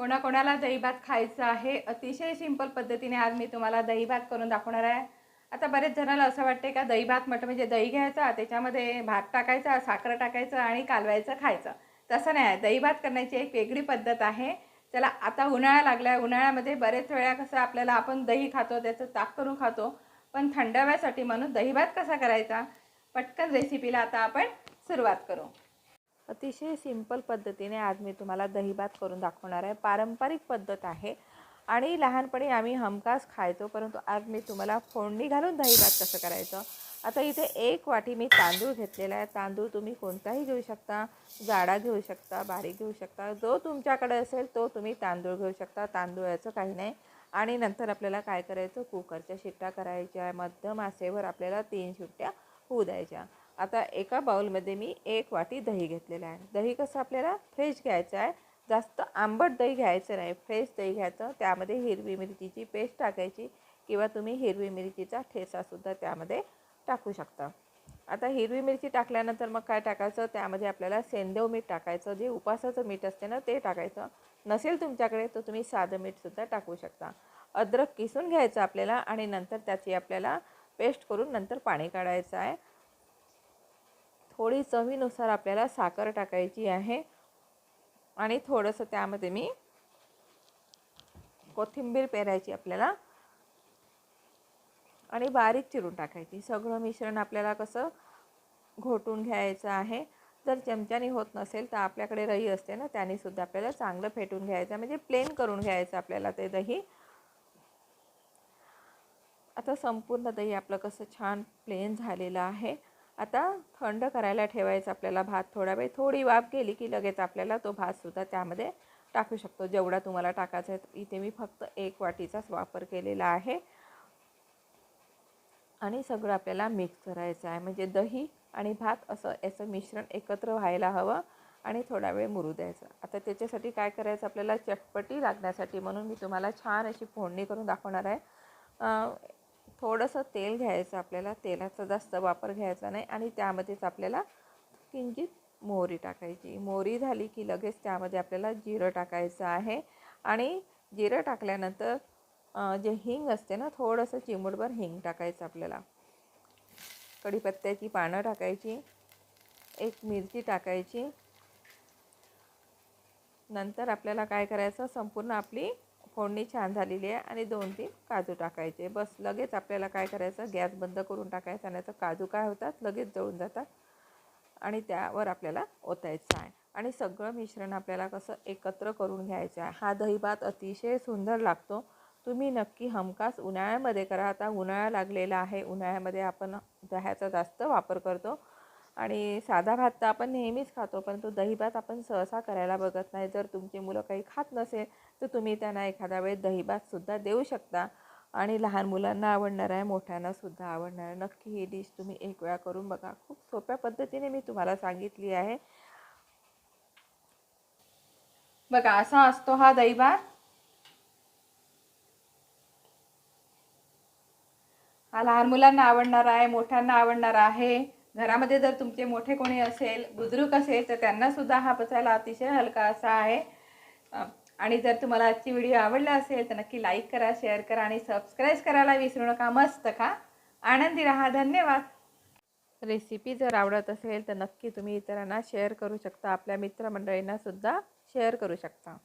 कोणाकोणाला दहीभात खायचं आहे? अतिशय सिंपल पद्धतीने आज मी तुम्हाला दहीभात करून दाखवणार आहे. आता बरेच जणांना असं वाटते का दहीभात म्हटलं म्हणजे दही घ्यायचा त्याच्यामध्ये भात टाकायचा साखर टाकायचं आणि कालवायचं खायचं. तसं नाही आहे. दहीभात करण्याची एक वेगळी पद्धत आहे. त्याला आता उन्हाळा लागला आहे उन्हाळ्यामध्ये बरेच वेळा कसं आपल्याला आपण दही खातो त्याचं ताक करून खातो. पण थंडाव्यासाठी म्हणून दहीभात कसा करायचा? पटकन रेसिपीला आता आपण सुरुवात करू. अतिशय सिंपल पद्धतीने आज मी तुम्हाला दहीभात करून दाखवणार आहे. पारंपरिक पद्धत आहे. आणि लहानपणी आम्ही हमखास खायचो परंतु आज मी तुम्हाला फोडणी घालून दहीभात कसं करायचं? आता इथे एक वाटी मी तांदूळ घेतलेला आहे. तांदूळ तुम्ही कोणताही घेऊ शकता जाडा घेऊ शकता बारीक घेऊ शकता. जो तुमच्याकडे असेल तो तुम्ही तांदूळ घेऊ शकता. तांदूळाचं काही नाही. आणि नंतर आपल्याला काय करायचं? कुकरच्या शिट्ट्या करायच्या. मध्यम आचेवर आपल्याला तीन शिट्ट्या होऊ द्यायच्या. आता एका बाउलमध्ये मी एक वाटी दही घेतलेलं आहे. दही कसं आपल्याला फ्रेश घ्यायचं आहे जास्त आंबट दही घ्यायचं नाही फ्रेश दही घ्यायचं. त्यामध्ये हिरवी मिरचीची पेस्ट टाकायची किंवा तुम्ही हिरवी मिरचीचा ठेचासुद्धा त्यामध्ये टाकू शकता. आता हिरवी मिरची टाकल्यानंतर मग काय टाकायचं? त्यामध्ये आपल्याला सेंदेव मीठ टाकायचं. जे उपासाचं मीठ असते ना ते टाकायचं. नसेल तुमच्याकडे तर तुम्ही साधं मीठसुद्धा टाकू शकता. अद्रक किसून घ्यायचं आपल्याला आणि नंतर त्याची आपल्याला पेस्ट करून नंतर पाणी काढायचं आहे. थोडी चवीनुसार आपल्याला साखर टाकायची आहे. आणि थोडंसं त्यामध्ये मी कोथिंबीर पेरायची आपल्याला. आणि बारीक चिरून टाकायची. सगळं मिश्रण आपल्याला कसं घोटून घ्यायचं आहे. जर चमच्याने होत नसेल तर आपल्याकडे रही असते ना त्याने सुद्धा आपल्याला चांगलं फेटून घ्यायचं म्हणजे प्लेन करून घ्यायचं आपल्याला ते दही. आता संपूर्ण दही आपलं कसं छान प्लेन झालेलं आहे. आता थंड करायला ठेवायचं आपल्याला भात थोडा वेळ. थोडी वाफ गेली की लगेच आपल्याला तो भातसुद्धा त्यामध्ये टाकू शकतो. जेवढा तुम्हाला टाकायचा आहे इथे मी फक्त एक वाटीचाच वापर केलेला आहे. आणि सगळं आपल्याला मिक्स करायचं आहे. म्हणजे दही आणि भात असं याचं मिश्रण एकत्र व्हायला हवं आणि थोडा वेळ मुरू द्यायचं. आता त्याच्यासाठी काय करायचं आपल्याला चटपटी लागण्यासाठी म्हणून मी तुम्हाला छान अशी फोडणी करून दाखवणार आहे. थोडंसं तेल घ्यायचं आपल्याला तेलाचा जास्त वापर घ्यायचा नाही आणि त्यामध्येच आपल्याला किंचित मोहरी टाकायची. मोहरी झाली की लगेच त्यामध्ये आपल्याला जिरं टाकायचं आहे आणि जिरं टाकल्यानंतर जे हिंग असते ना थोडंसं चिमूटभर हिंग टाकायचं आपल्याला. कढीपत्त्याची पानं टाकायची एक मिरची टाकायची. नंतर आपल्याला काय करायचं संपूर्ण आपली फोडणी छान झालेली आहे आणि दोन तीन काजू टाकायचे. बस लगेच आपल्याला काय करायचं? गॅस बंद करून टाकायचा आणि आता काजू काय होतात? लगेच जळून जातात. आणि त्यावर आपल्याला ओतायचं आहे. आणि सगळं मिश्रण आपल्याला कसं एकत्र करून घ्यायचं आहे. हा दहीभात अतिशय सुंदर लागतो. तुम्ही नक्की हमखास उन्हाळ्यामध्ये करा. आता उन्हाळा लागलेला आहे. उन्हाळ्यामध्ये आपण दह्याचा जास्त वापर करतो. आणि साधा भात तर आपण नेहमीच खातो परंतु दही भात आपण सहसा करायला बघत नाही. जर तुमची मुलं काही खात नसेल तर तुम्ही त्यांना एखाद्या वेळेस दही भातसुद्धा देऊ शकता. आणि लहान मुलांना आवडणार आहे मोठ्यांनासुद्धा आवडणार आहे. नक्की ही डिश तुम्ही एक वेळा करून बघा. खूप सोप्या पद्धतीने मी तुम्हाला सांगितली आहे. बघा असा असतो हा दही भात. हा लहान मुलांना आवडणार आहे मोठ्यांना आवडणार आहे. घरामध्ये जर तुमचे मोठे कोणी असेल बुजुर्ग असेल तर त्यांनासुद्धा हा पचायला अतिशय हलका असा आहे. आणि जर तुम्हाला आजची व्हिडिओ आवडला असेल तर नक्की लाईक करा शेअर करा आणि सबस्क्राईब करायला विसरू नका मस्त खा. आनंदी राहा धन्यवाद. रेसिपी जर आवडत असेल तर नक्की तुम्ही इतरांना शेअर करू शकता आपल्या मित्रमंडळींनासुद्धा शेअर करू शकता.